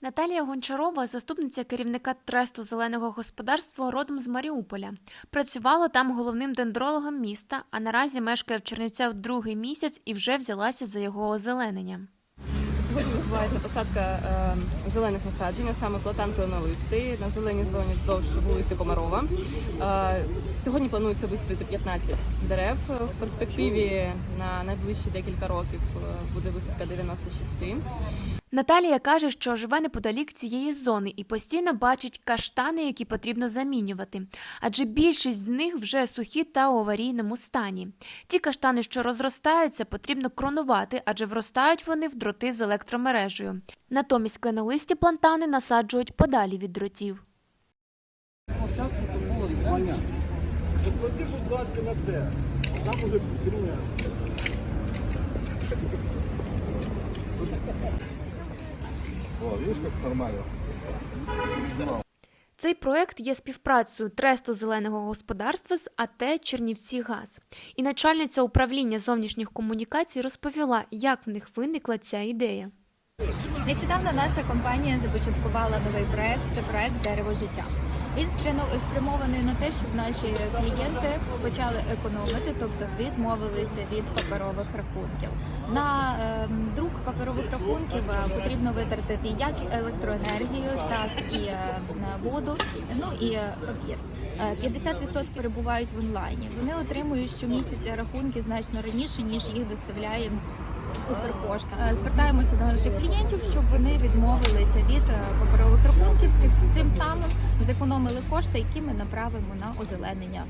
Наталія Гончарова, заступниця керівника тресту зеленого господарства родом з Маріуполя. Працювала там головним дендрологом міста, а наразі мешкає в Чернівцях другий місяць і вже взялася за його озеленення. Сьогодні відбувається посадка е, зелених насаджень, а саме платан кленолисти на зеленій зоні вздовж вулиці Комарова. Е, сьогодні планується висадити 15 дерев. В перспективі на найближчі декілька років е, буде висадка 96. Наталія каже, що живе неподалік цієї зони і постійно бачить каштани, які потрібно замінювати, адже більшість з них вже сухі та у аварійному стані. Ті каштани, що розростаються, потрібно кронувати, адже вростають вони в дроти з електромережею. Натомість кленолисті плантани насаджують подалі від дротів. Заплати, будь ласка, на це. Там уже друге. О, видишь, как нормально? Цей проект є співпрацею Тресту зеленого господарства з АТ Чернівці Газ. І начальниця управління зовнішніх комунікацій розповіла, як в них виникла ця ідея. Нещодавно наша компанія започаткувала новий проект. Це проект Дерево життя. Він спрямований на те, щоб наші клієнти почали економити, тобто відмовилися від паперових рахунків. На ем, рахунків е, потрібно витратити як електроенергію, так і е, воду, ну і е, папір. Е, 50% перебувають в онлайні. Вони отримують щомісяця рахунки значно раніше, ніж їх доставляє Укрпошта. Звертаємося до наших клієнтів, щоб вони відмовилися від паперових рахунків. Цим самим зекономили кошти, які ми направимо на озеленення.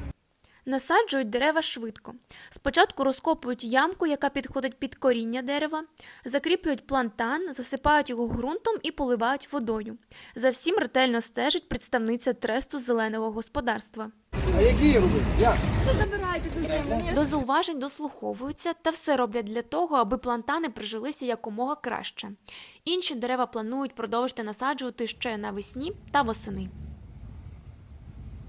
Насаджують дерева швидко. Спочатку розкопують ямку, яка підходить під коріння дерева, закріплюють плантан, засипають його ґрунтом і поливають водою. За всім ретельно стежить представниця тресту зеленого господарства. А які робити? Як? До зауважень дослуховуються та все роблять для того, аби плантани прижилися якомога краще. Інші дерева планують продовжити насаджувати ще навесні та восени.